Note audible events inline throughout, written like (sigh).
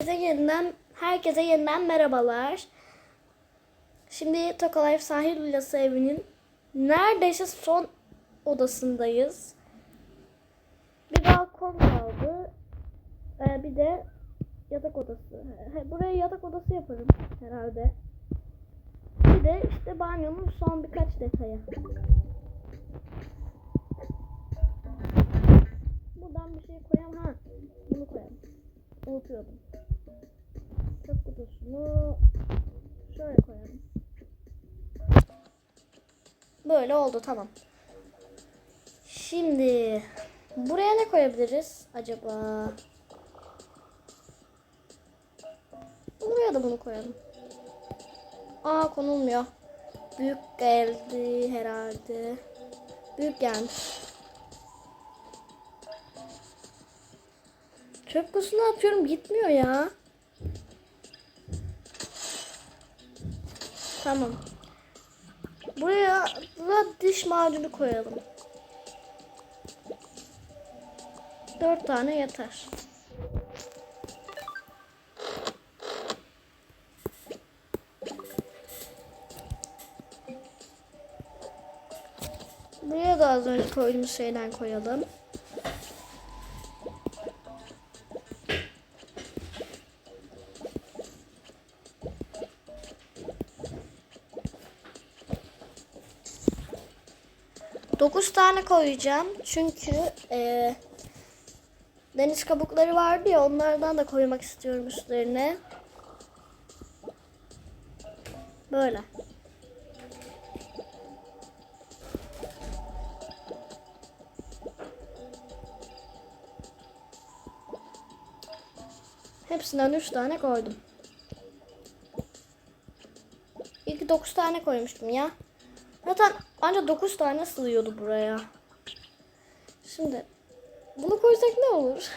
Herkese yeniden, herkese yeniden merhabalar. Şimdi Tokalife Sahil Villası evinin neredeyse son odasındayız. Bir balkon kaldı. Ee, bir de yatak odası. Buraya yatak odası yaparım herhalde. Bir de işte banyonun son birkaç detayı. Buradan bir şey koyalım. Ha, bunu koyalım. Unutuyordum. Çöp kutusunu şöyle koyalım. Böyle oldu tamam. Şimdi buraya ne koyabiliriz acaba? Buraya da bunu koyalım. Aa konulmuyor. Büyük geldi herhalde. Büyük gelmiş. Çöp kutusuna atıyorum gitmiyor ya. Tamam. Buraya da diş macunu koyalım. Dört tane yeter. Buraya da az önce koyduğumuz şeyden koyalım. Dokuz tane koyacağım. Çünkü eee, deniz kabukları vardı ya onlardan da koymak istiyorum üstlerine. Böyle. Hepsinden üç tane koydum. İlk dokuz tane koymuştum ya. Zaten ancak 9 tane sığıyordu buraya. Şimdi bunu koysak ne olur?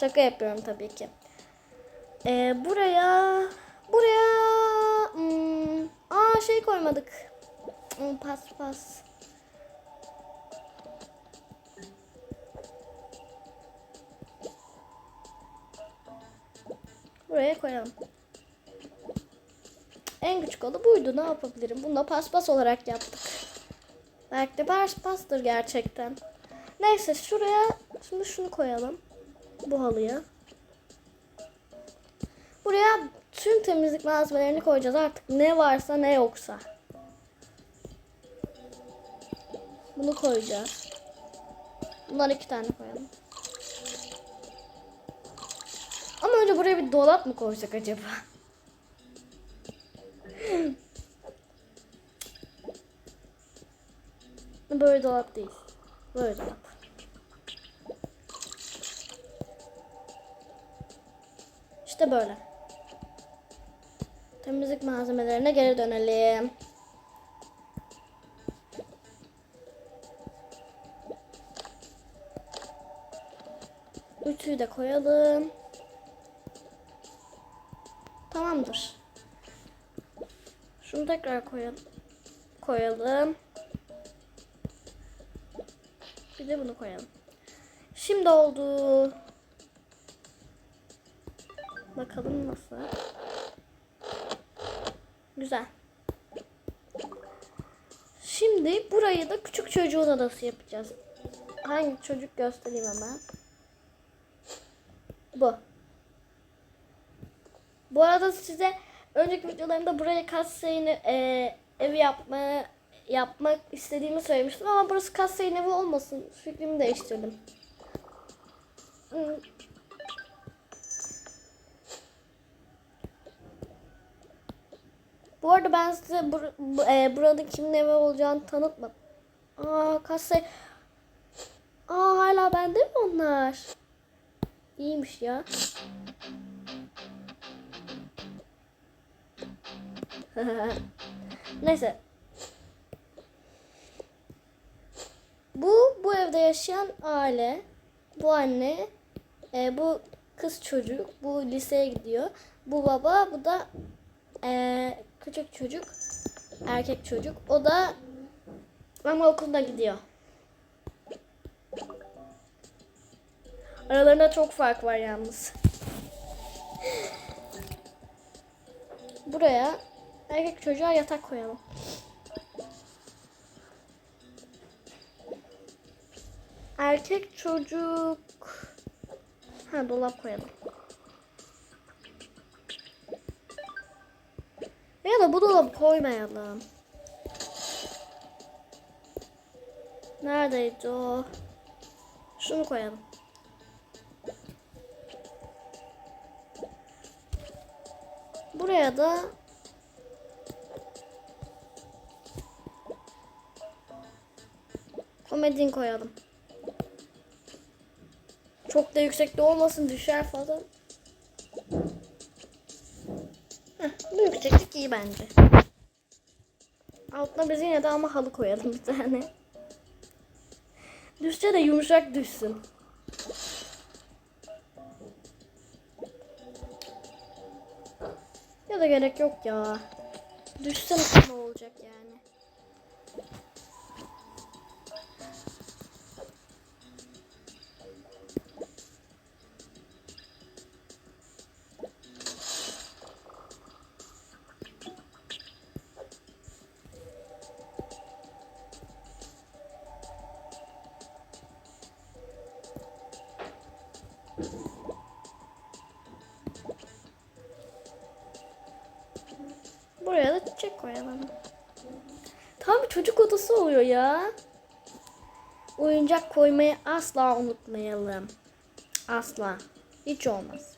Şaka yapıyorum tabii ki. Ee, buraya buraya hmm, aa şey koymadık. Hmm, pas pas. Buraya koyalım. En küçük oda buydu. Ne yapabilirim? Bunu da paspas olarak yaptık. Belki de paspastır gerçekten. Neyse şuraya şimdi şunu koyalım. Bu halıya. Buraya tüm temizlik malzemelerini koyacağız artık. Ne varsa ne yoksa. Bunu koyacağız. Bundan iki tane koyalım. Ama önce buraya bir dolap mı koysak acaba? Böyle dolap değil. Böyle dolap. İşte böyle. Temizlik malzemelerine geri dönelim. Ütüyü de koyalım. Tamamdır. Şunu tekrar koyalım. Koyalım. Bir de bunu koyalım. Şimdi oldu. Bakalım nasıl. Güzel. Şimdi burayı da küçük çocuğun odası yapacağız. Hangi çocuk göstereyim hemen. Bu. Bu arada size önceki videolarımda buraya katsayını e, evi yapma yapmak istediğimi söylemiştim ama burası katsayın evi olmasın. Fikrimi değiştirdim. Bu arada ben size bur bu, e, buranın kimin evi olacağını tanıtmadım. Aa katsayı. Aa hala bende mi onlar? İyiymiş ya. (laughs) Neyse. Bu bu evde yaşayan aile. Bu anne. e, bu kız çocuk. Bu liseye gidiyor. Bu baba. Bu da e, küçük çocuk. Erkek çocuk. O da ama okulda gidiyor. Aralarında çok fark var yalnız. (laughs) Buraya erkek çocuğa yatak koyalım. Erkek çocuk ha dolap koyalım. Ya da bu dolabı koymayalım. Neredeydi o? Şunu koyalım. Buraya da komedin koyalım. Çok da yüksekte olmasın düşer falan. Heh, bu yükseklik iyi bence. Altına biz yine de ama halı koyalım bir tane. Düşse de yumuşak düşsün. Ya da gerek yok ya. Düşse ne olacak yani. Buraya da çiçek koyalım. Tam bir çocuk odası oluyor ya. Oyuncak koymayı asla unutmayalım. Asla. Hiç olmaz.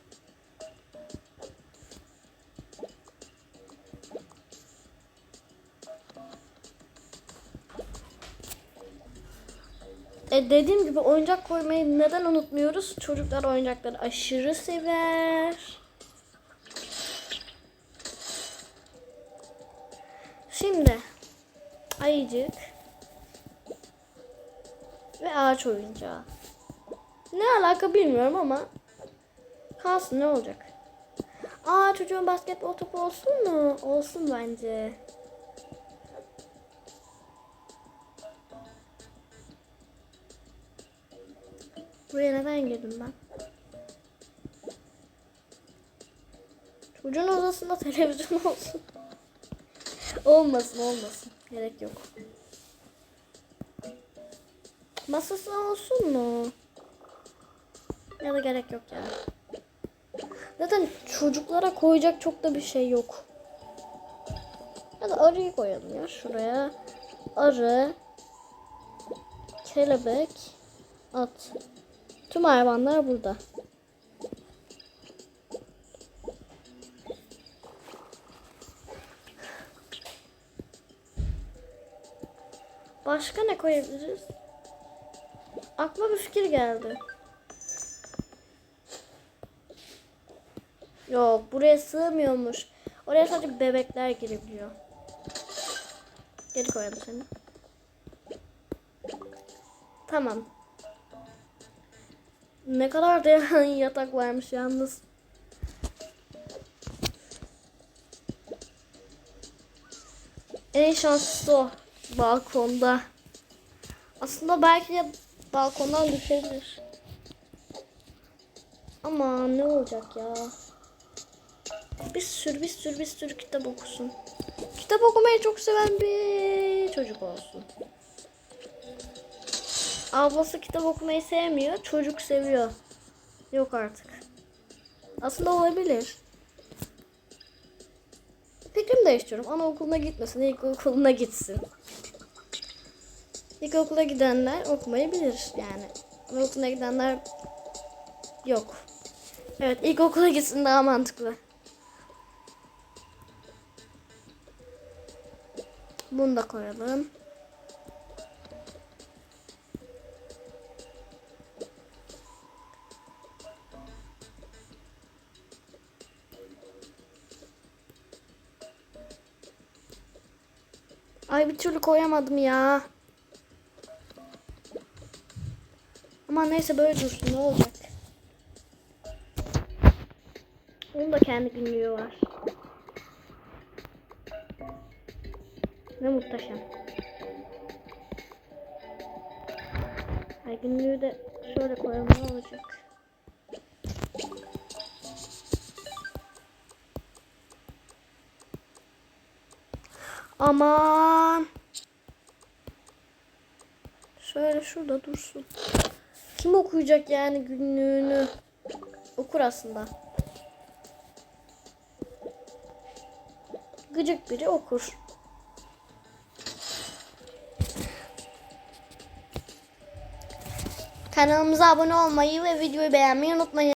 E dediğim gibi oyuncak koymayı neden unutmuyoruz? Çocuklar oyuncakları aşırı sever. Ayıcık ve ağaç oyuncağı. Ne alaka bilmiyorum ama kalsın ne olacak? Aa çocuğun basketbol topu olsun mu? Olsun bence. Buraya neden girdim ben? Çocuğun odasında (laughs) televizyon olsun. Olmasın olmasın. Gerek yok. Masası olsun mu? Ya da gerek yok ya. Zaten çocuklara koyacak çok da bir şey yok. Ya da arıyı koyalım ya şuraya. Arı, kelebek, at. Tüm hayvanlar burada. Başka ne koyabiliriz? Aklıma bir fikir geldi. Yok buraya sığmıyormuş. Oraya sadece bebekler girebiliyor. Geri koyalım seni. Tamam. Ne kadar da (laughs) yatak varmış yalnız. En şanslısı o. Balkonda. Aslında belki de balkondan düşebilir. Ama ne olacak ya? Bir sürü bir sürü bir sürü kitap okusun. Kitap okumayı çok seven bir çocuk olsun. Ablası kitap okumayı sevmiyor. Çocuk seviyor. Yok artık. Aslında olabilir. Fikrimi değiştiriyorum. Anaokuluna gitmesin. İlkokuluna gitsin. İlkokula gidenler okumayı bilir yani. Anaokuluna gidenler yok. Evet ilkokula gitsin daha mantıklı. Bunu da koyalım. Ay bir türlü koyamadım ya. Ama neyse böyle dursun ne olacak. Onun da kendi günlüğü var. Ne muhteşem. Ay günlüğü de şöyle koyalım ne olacak. Aman. Şöyle şurada dursun. Kim okuyacak yani günlüğünü? Okur aslında. Gıcık biri okur. Kanalımıza abone olmayı ve videoyu beğenmeyi unutmayın.